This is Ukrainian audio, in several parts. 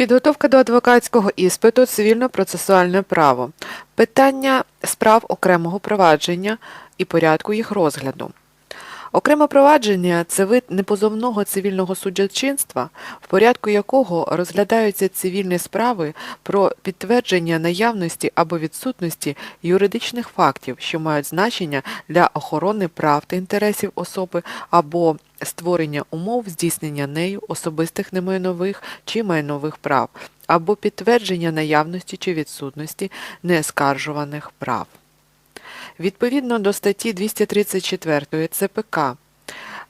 Підготовка до адвокатського іспиту цивільно-процесуальне право. Питання справ окремого провадження і порядку їх розгляду. Окреме провадження це вид непозовного цивільного судочинства, в порядку якого розглядаються цивільні справи про підтвердження наявності або відсутності юридичних фактів, що мають значення для охорони прав та інтересів особи або створення умов здійснення нею особистих немайнових чи майнових прав, або підтвердження наявності чи відсутності неоскаржуваних прав. Відповідно до статті 234 ЦПК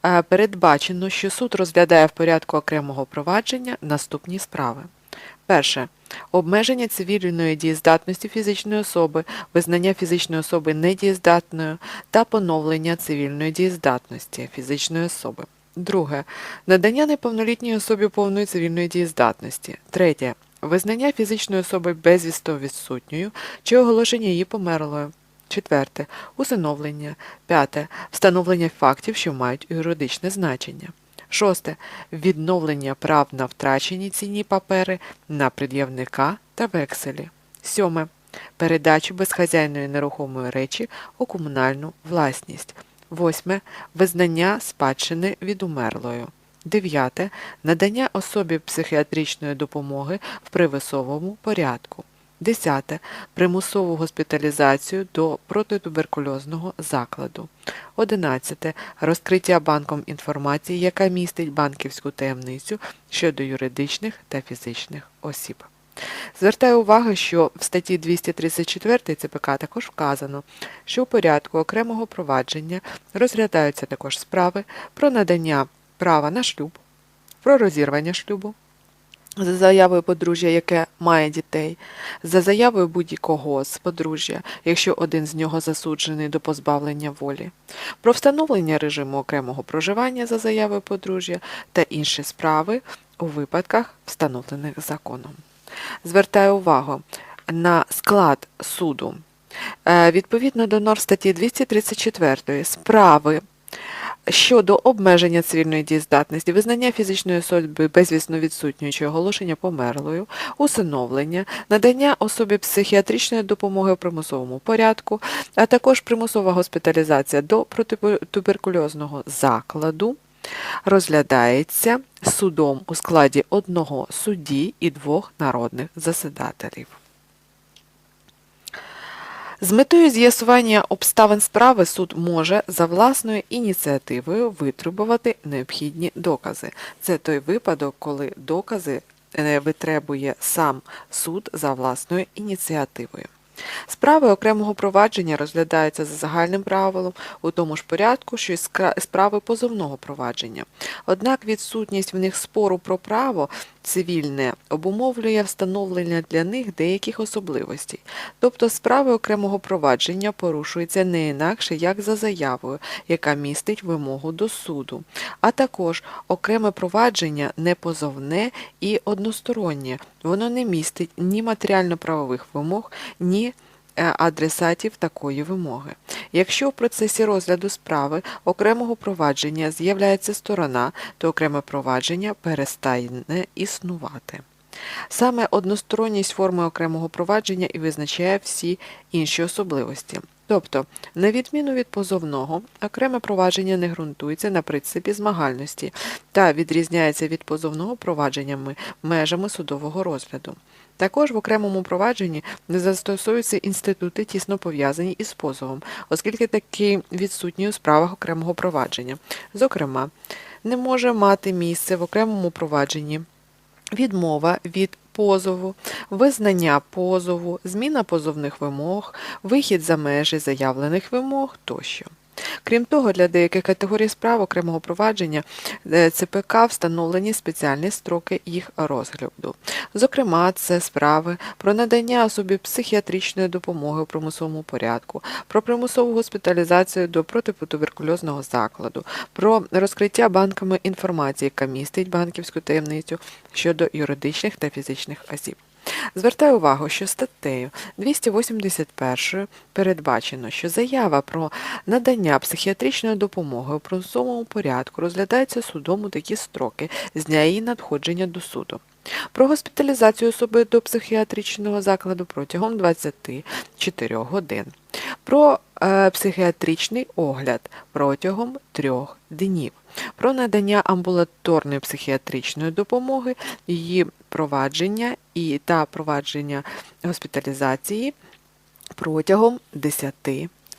е, передбачено, що суд розглядає в порядку окремого провадження наступні справи. Перше. Обмеження цивільної дієздатності фізичної особи, визнання фізичної особи недієздатною та поновлення цивільної дієздатності фізичної особи. Друге. Надання неповнолітній особі повної цивільної дієздатності. Третє. Визнання фізичної особи безвісно відсутньою чи оголошення її померлою. Четверте. Усиновлення. П'яте. Встановлення фактів, що мають юридичне значення. Шосте. Відновлення прав на втрачені цінні папери на пред'явника та векселі. Сьоме. Передачу безхазяйної нерухомої речі у комунальну власність. Восьме. Визнання спадщини від умерлою. Дев'яте. Надання особі психіатричної допомоги в привисовому порядку. Десяте. Примусову госпіталізацію до протитуберкульозного закладу. Одинадцяте. Розкриття банком інформації, яка містить банківську таємницю щодо юридичних та фізичних осіб. Звертаю увагу, що в статті 234 ЦПК також вказано, що у порядку окремого провадження розглядаються також справи про надання права на шлюб, про розірвання шлюбу, за заявою подружжя, яке має дітей, за заявою будь-якого з подружжя, якщо один з нього засуджений до позбавлення волі, про встановлення режиму окремого проживання за заявою подружжя та інші справи у випадках, встановлених законом. Звертаю увагу на склад суду. Е, Відповідно до норм статті 234 справи щодо обмеження цивільної дієздатності, визнання фізичної особи безвісно відсутньою оголошення померлою, усиновлення, надання особі психіатричної допомоги в примусовому порядку, а також примусова госпіталізація до протитуберкульозного закладу розглядається судом у складі одного судді і двох народних засідателів. З метою з'ясування обставин справи суд може за власною ініціативою витребувати необхідні докази. Це той випадок, коли докази е, витребує сам суд за власною ініціативою. Справи окремого провадження розглядаються за загальним правилом у тому ж порядку, що й справи позовного провадження. Однак відсутність в них спору про право цивільне обумовлює встановлення для них деяких особливостей. Тобто справи окремого провадження порушуються не інакше, як за заявою, яка містить вимогу до суду. А також окреме провадження не позовне і одностороннє. Воно не містить ні матеріально-правових вимог, ні адресатів такої вимоги. Якщо в процесі розгляду справи окремого провадження з'являється сторона, то окреме провадження перестане існувати. Саме односторонність форми окремого провадження і визначає всі інші особливості. Тобто, на відміну від позовного, окреме провадження не ґрунтується на принципі змагальності та відрізняється від позовного провадженнями межами судового розгляду. Також в окремому провадженні не застосовуються інститути, тісно пов'язані із позовом, оскільки такі відсутні у справах окремого провадження. Зокрема, не може мати місце в окремому провадженні відмова від позову, визнання позову, зміна позовних вимог, вихід за межі заявлених вимог тощо. Крім того, для деяких категорій справ окремого провадження е, ЦПК встановлені спеціальні строки їх розгляду. Зокрема, це справи про надання особі психіатричної допомоги у примусовому порядку, про примусову госпіталізацію до протитуберкульозного закладу, про розкриття банками інформації, яка містить банківську таємницю щодо юридичних та фізичних осіб. Звертаю увагу, що статтею 281 передбачено, що заява про надання психіатричної допомоги у примусовому порядку розглядається судом у такі строки з дня її надходження до суду. Про госпіталізацію особи до психіатричного закладу протягом 24 годин. Про е, психіатричний огляд протягом трьох днів. Про надання амбулаторної психіатричної допомоги, її провадження і та провадження госпіталізації протягом 10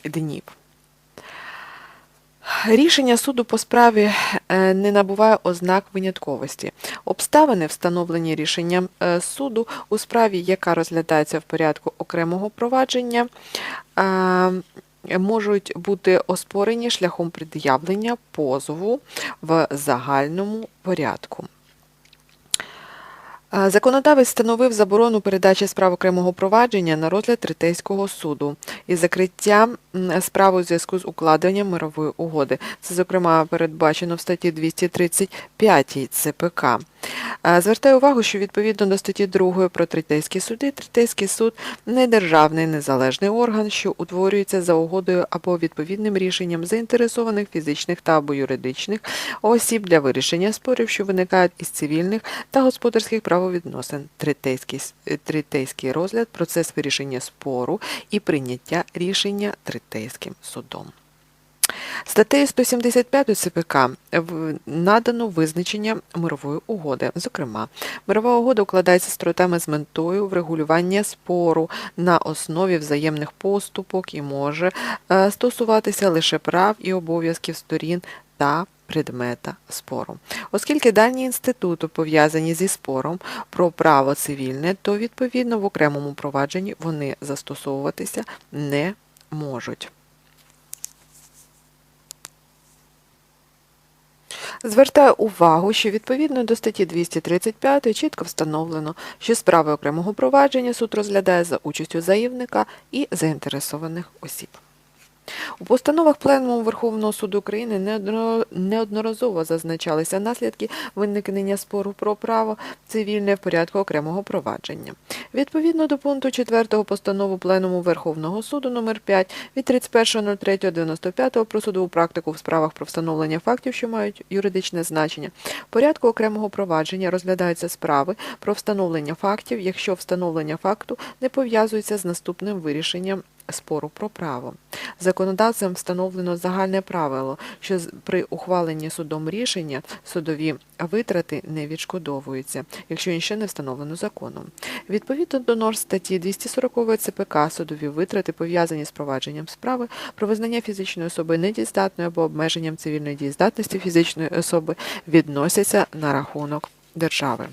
днів. Рішення суду по справі е, не набуває ознак винятковості. Обставини, встановлені рішенням е, суду у справі, яка розглядається в порядку окремого провадження, е, можуть бути оспорені шляхом пред'явлення позову в загальному порядку. Законодавець встановив заборону передачі справ окремого провадження на розгляд третейського суду із закриттям м, справи у зв'язку з укладенням мирової угоди. Це, зокрема, передбачено в статті 235 ЦПК. Звертаю увагу, що відповідно до статті 2 про третейські суди, третейський суд не державний незалежний орган, що утворюється за угодою або відповідним рішенням заінтересованих фізичних та або юридичних осіб для вирішення спорів, що виникають із цивільних та господарських правовідносин. Третейський, е, третейський розгляд, процес вирішення спору і прийняття рішення третейським судом. Статтею 175 ЦПК надано визначення мирової угоди. Зокрема, мирова угода укладається сторотами з метою врегулювання спору на основі взаємних поступок і може е, стосуватися лише прав і обов'язків сторін та предмета спору. Оскільки дані інституту пов'язані зі спором про право цивільне, то відповідно в окремому провадженні вони застосовуватися не можуть. Звертаю увагу, що відповідно до статті 235 чітко встановлено, що справи окремого провадження суд розглядає за участю заявника і заінтересованих осіб. У постановах Пленуму Верховного суду України неодноразово зазначалися наслідки виникнення спору про право цивільне в порядку окремого провадження. Відповідно до пункту 4 постанови Пленуму Верховного суду номер 5 від 31.03.95 про судову практику в справах про встановлення фактів, що мають юридичне значення, в порядку окремого провадження розглядаються справи про встановлення фактів, якщо встановлення факту не пов'язується з наступним вирішенням спору про право. Законодавцем встановлено загальне правило, що при ухваленні судом рішення судові витрати не відшкодовуються, якщо інше не встановлено законом. Відповідно до норм статті 240 ЦПК судові витрати пов'язані з провадженням справи про визнання фізичної особи недієздатною або обмеженням цивільної дієздатності фізичної особи відносяться на рахунок держави.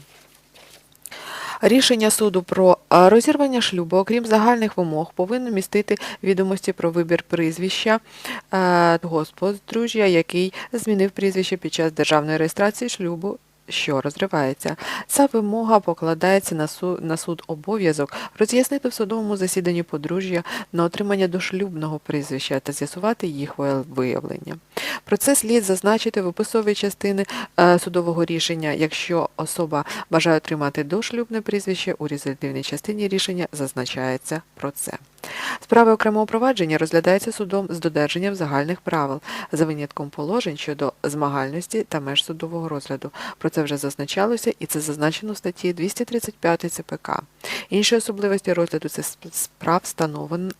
Рішення суду про розірвання шлюбу, окрім загальних вимог, повинно містити відомості про вибір прізвища е, того який змінив прізвище під час державної реєстрації шлюбу. Що розривається. Ця вимога покладається на суд, на суд обов'язок роз'яснити в судовому засіданні подружжя на отримання дошлюбного прізвища та з'ясувати їх виявлення. Про це слід зазначити в описовій частини е, судового рішення, якщо особа бажає отримати дошлюбне прізвище, у результативній частині рішення зазначається про це. Справи окремого провадження розглядаються судом з додержанням загальних правил, за винятком положень щодо змагальності та меж судового розгляду. Про це вже зазначалося, і це зазначено в статті 235 ЦПК. Інші особливості розгляду цих справ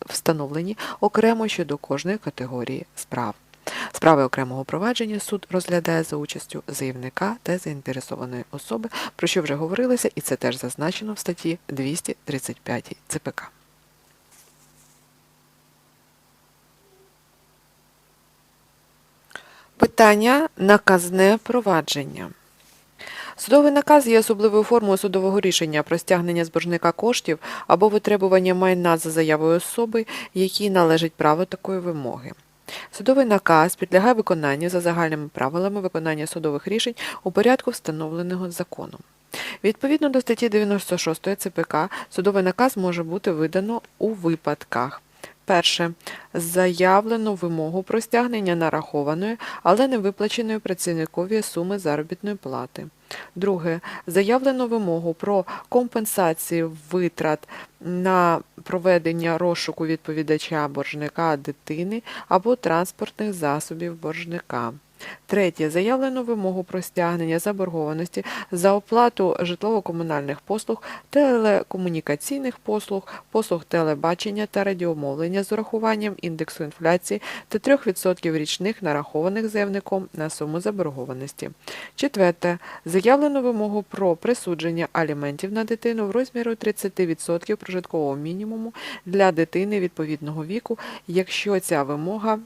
встановлені окремо щодо кожної категорії справ. Справи окремого провадження суд розглядає за участю заявника та заінтересованої особи, про що вже говорилося, і це теж зазначено в статті 235 ЦПК. Питання наказне провадження. Судовий наказ є особливою формою судового рішення про стягнення з боржника коштів або витребування майна за заявою особи, якій належить право такої вимоги. Судовий наказ підлягає виконанню за загальними правилами виконання судових рішень у порядку, встановленого законом. Відповідно до статті 96 ЦПК, судовий наказ може бути видано у випадках. Перше. Заявлено вимогу про стягнення нарахованої, але не виплаченої працівникові суми заробітної плати. Друге. Заявлено вимогу про компенсацію витрат на проведення розшуку відповідача боржника дитини або транспортних засобів боржника. Третє. Заявлену вимогу про стягнення заборгованості за оплату житлово-комунальних послуг, телекомунікаційних послуг, послуг телебачення та радіомовлення з урахуванням індексу інфляції та 3% річних нарахованих заявником на суму заборгованості. Четверте. Заявлену вимогу про присудження аліментів на дитину в розміру 30% прожиткового мінімуму для дитини відповідного віку, якщо ця вимога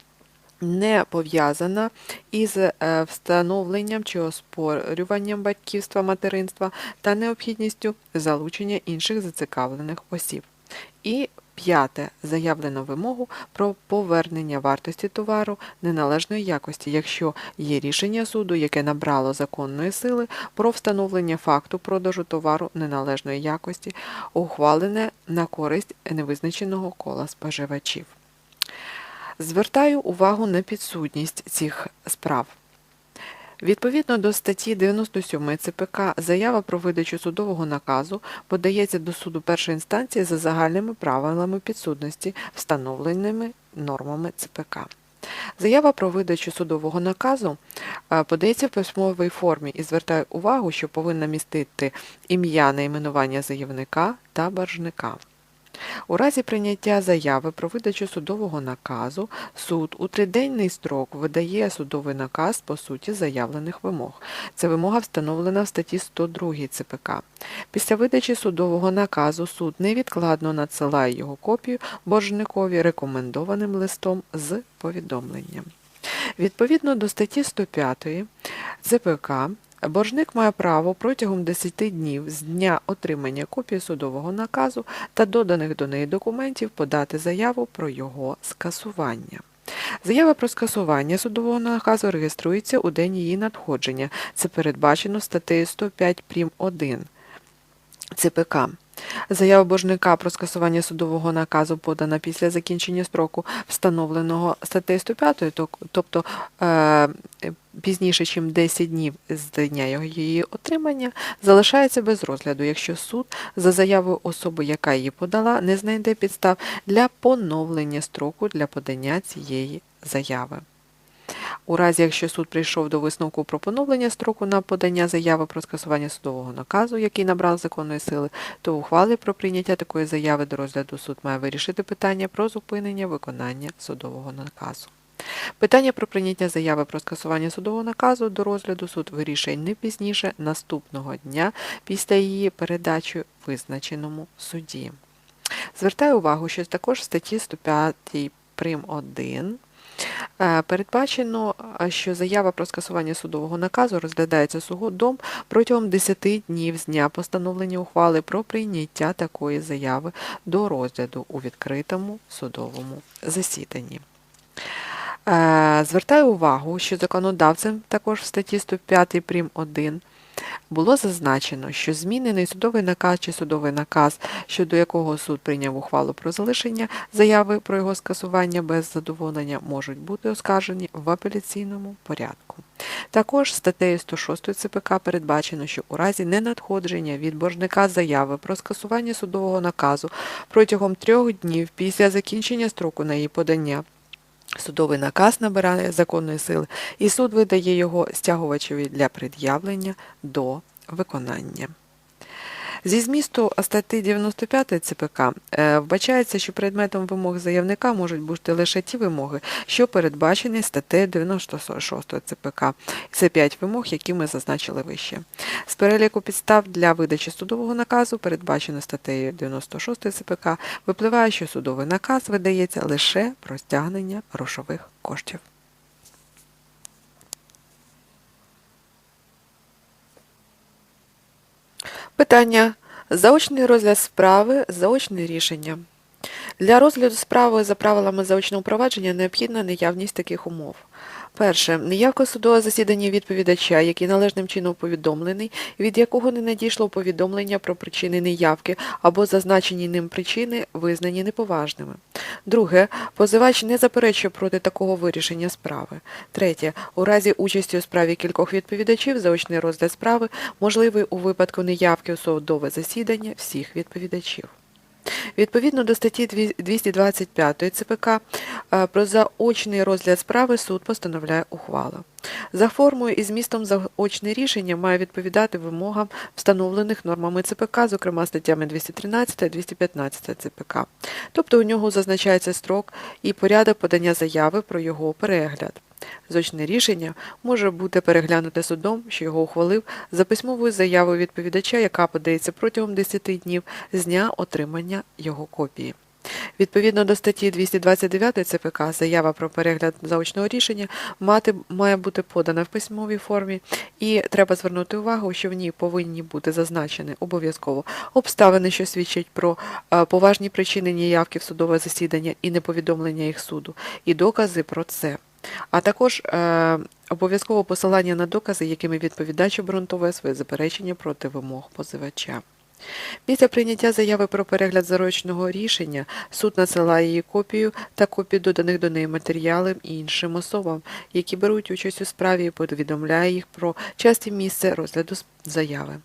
не пов'язана із е, встановленням чи оспорюванням батьківства материнства та необхідністю залучення інших зацікавлених осіб. І п'яте заявлену вимогу про повернення вартості товару неналежної якості, якщо є рішення суду, яке набрало законної сили про встановлення факту продажу товару неналежної якості, ухвалене на користь невизначеного кола споживачів. Звертаю увагу на підсудність цих справ. Відповідно до статті 97 ЦПК заява про видачу судового наказу подається до суду першої інстанції за загальними правилами підсудності, встановленими нормами ЦПК. Заява про видачу судового наказу е, подається в письмовій формі і звертаю увагу, що повинна містити ім'я найменування заявника та боржника. У разі прийняття заяви про видачу судового наказу суд у триденний строк видає судовий наказ по суті заявлених вимог. Ця вимога встановлена в статті 102 ЦПК. Після видачі судового наказу суд невідкладно надсилає його копію боржникові рекомендованим листом з повідомленням. Відповідно до статті 105 ЦПК Боржник має право протягом 10 днів з дня отримання копії судового наказу та доданих до неї документів подати заяву про його скасування. Заява про скасування судового наказу реєструється у день її надходження. Це передбачено статтею 105 прим. 1 ЦПК. Заява боржника про скасування судового наказу подана після закінчення строку, встановленого статтею 105, тобто е, пізніше, ніж 10 днів з дня її отримання, залишається без розгляду, якщо суд за заявою особи, яка її подала, не знайде підстав для поновлення строку для подання цієї заяви. У разі, якщо суд прийшов до висновку про поновлення строку на подання заяви про скасування судового наказу, який набрав законної сили, то в про прийняття такої заяви до розгляду суд має вирішити питання про зупинення виконання судового наказу. Питання про прийняття заяви про скасування судового наказу до розгляду суд вирішує не пізніше наступного дня після її передачі визначеному суді. Звертаю увагу, що також в статті 105 прим. 1 Е, передбачено, е, що заява про скасування судового наказу розглядається судом протягом 10 днів з дня постановлення ухвали про прийняття такої заяви до розгляду у відкритому судовому засіданні. Е, звертаю увагу, що законодавцем також в статті 105 прим. 1 було зазначено, що змінений судовий наказ чи судовий наказ, щодо якого суд прийняв ухвалу про залишення заяви про його скасування без задоволення, можуть бути оскаржені в апеляційному порядку. Також статтею 106 ЦПК передбачено, що у разі ненадходження від боржника заяви про скасування судового наказу протягом трьох днів після закінчення строку на її подання Судовий наказ набирає законної сили, і суд видає його стягувачеві для пред'явлення до виконання. Зі змісту статті 95 ЦПК е, вбачається, що предметом вимог заявника можуть бути лише ті вимоги, що передбачені статтею 96 ЦПК. Це п'ять вимог, які ми зазначили вище. З переліку підстав для видачі судового наказу, передбачено статтею 96 ЦПК, випливає, що судовий наказ видається лише про стягнення грошових коштів. Питання. Заочний розгляд справи, заочне рішення. Для розгляду справи за правилами заочного провадження необхідна наявність таких умов. Перше. Неявка судового засідання відповідача, який належним чином повідомлений, від якого не надійшло повідомлення про причини неявки або зазначені ним причини, визнані неповажними. Друге. Позивач не заперечує проти такого вирішення справи. Третє. У разі участі у справі кількох відповідачів заочний розгляд справи можливий у випадку неявки у судове засідання всіх відповідачів. Відповідно до статті 225 ЦПК е, про заочний розгляд справи суд постановляє ухвалу. За формою і змістом заочне рішення має відповідати вимогам, встановлених нормами ЦПК, зокрема статтями 213 та 215 ЦПК. Тобто у нього зазначається строк і порядок подання заяви про його перегляд. Зочне рішення може бути переглянуте судом, що його ухвалив, за письмовою заявою відповідача, яка подається протягом 10 днів з дня отримання його копії. Відповідно до статті 229 ЦПК, заява про перегляд заочного рішення мати має бути подана в письмовій формі, і треба звернути увагу, що в ній повинні бути зазначені обов'язково обставини, що свідчать про е, поважні причини неявки в судове засідання і неповідомлення їх суду, і докази про це. А також е, обов'язково посилання на докази, якими відповідач обґрунтовує своє заперечення проти вимог позивача. Після прийняття заяви про перегляд зарочного рішення суд надсилає її копію та копію доданих до неї матеріалів іншим особам, які беруть участь у справі і повідомляє їх про час і місце розгляду заяви.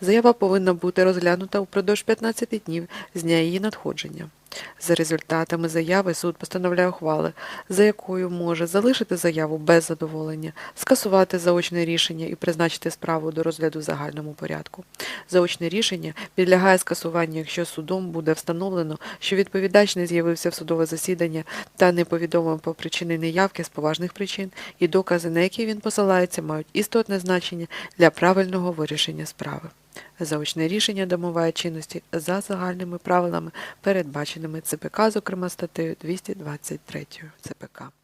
Заява повинна бути розглянута упродовж 15 днів з дня її надходження. За результатами заяви суд постановляє ухвали, за якою може залишити заяву без задоволення, скасувати заочне рішення і призначити справу до розгляду в загальному порядку. Заочне рішення підлягає скасуванню, якщо судом буде встановлено, що відповідач не з'явився в судове засідання та не повідомив про причини неявки з поважних причин, і докази, на які він посилається, мають істотне значення для правильного вирішення справи. Заочне рішення домоває чинності за загальними правилами, передбаченими ЦПК, зокрема статтею 223 ЦПК.